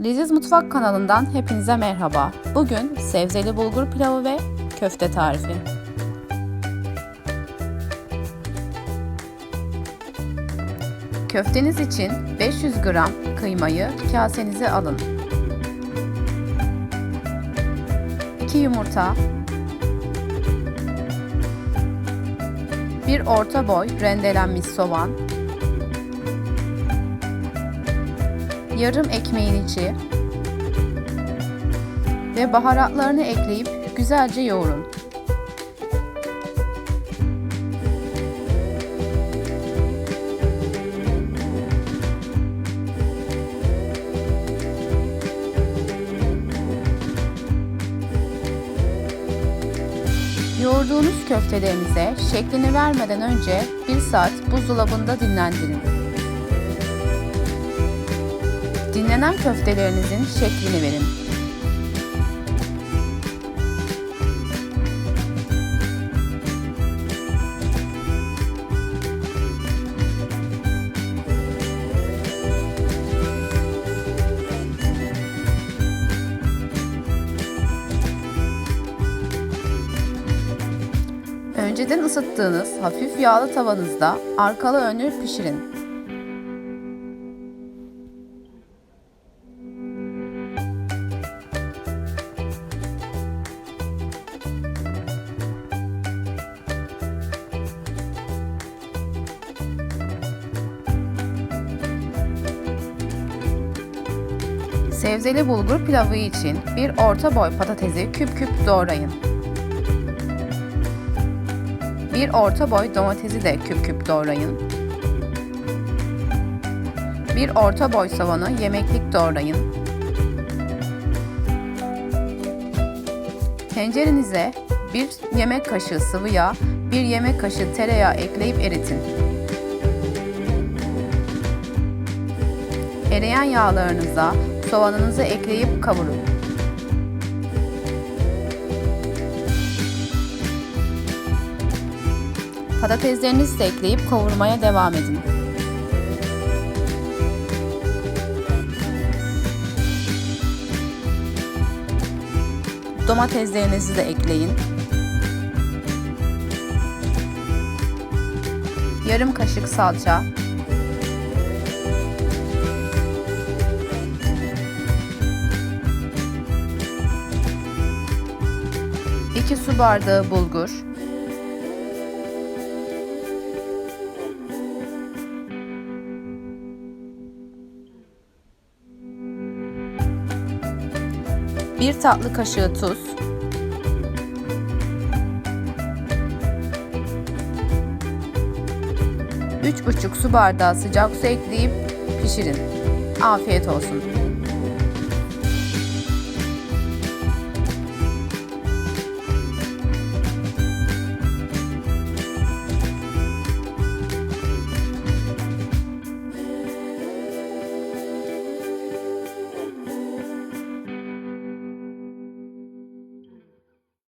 Leziz Mutfak kanalından hepinize merhaba. Bugün sebzeli bulgur pilavı ve köfte tarifi. Köfteniz için 500 gram kıymayı kasenize alın. 2 yumurta, 1 orta boy rendelenmiş soğan, yarım ekmeğin içi ve baharatlarını ekleyip güzelce yoğurun. Yoğurduğunuz köftelerinize şeklini vermeden önce 1 saat buzdolabında dinlendirin. Dinlenen köftelerinizin şeklini verin. Önceden ısıttığınız hafif yağlı tavanızda arkalı önlü pişirin. Sebzeli bulgur pilavı için bir orta boy patatesi küp küp doğrayın. Bir orta boy domatesi de küp küp doğrayın. Bir orta boy soğanı yemeklik doğrayın. Tencerenize bir yemek kaşığı sıvı yağ, bir yemek kaşığı tereyağı ekleyip eritin. Eriyen yağlarınıza soğanınızı ekleyip kavurun. Patateslerinizi de ekleyip kavurmaya devam edin. Domateslerinizi de ekleyin. Yarım kaşık salça. İki su bardağı bulgur. Bir tatlı kaşığı tuz. Üç buçuk su bardağı sıcak su ekleyip pişirin. Afiyet olsun.